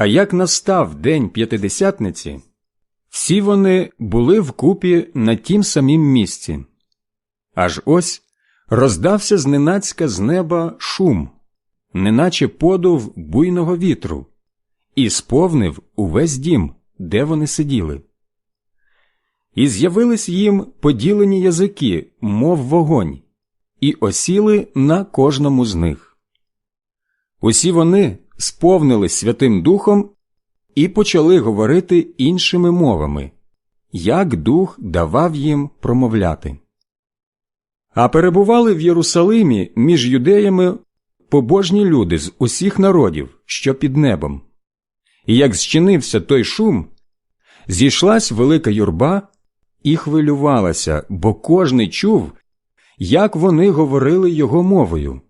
А як настав день п'ятидесятниці, всі вони були вкупі на тім самім місці. Аж ось роздався зненацька з неба шум, неначе подув буйного вітру, і сповнив увесь дім, де вони сиділи. І з'явились їм поділені язики, мов вогонь, і осіли на кожному з них. Усі вони сповнились Святим Духом і почали говорити іншими мовами, як дух давав їм промовляти. А перебували в Єрусалимі між юдеями побожні люди з усіх народів, що під небом. І як зчинився той шум, зійшлась велика юрба і хвилювалася, бо кожний чув, як вони говорили його мовою.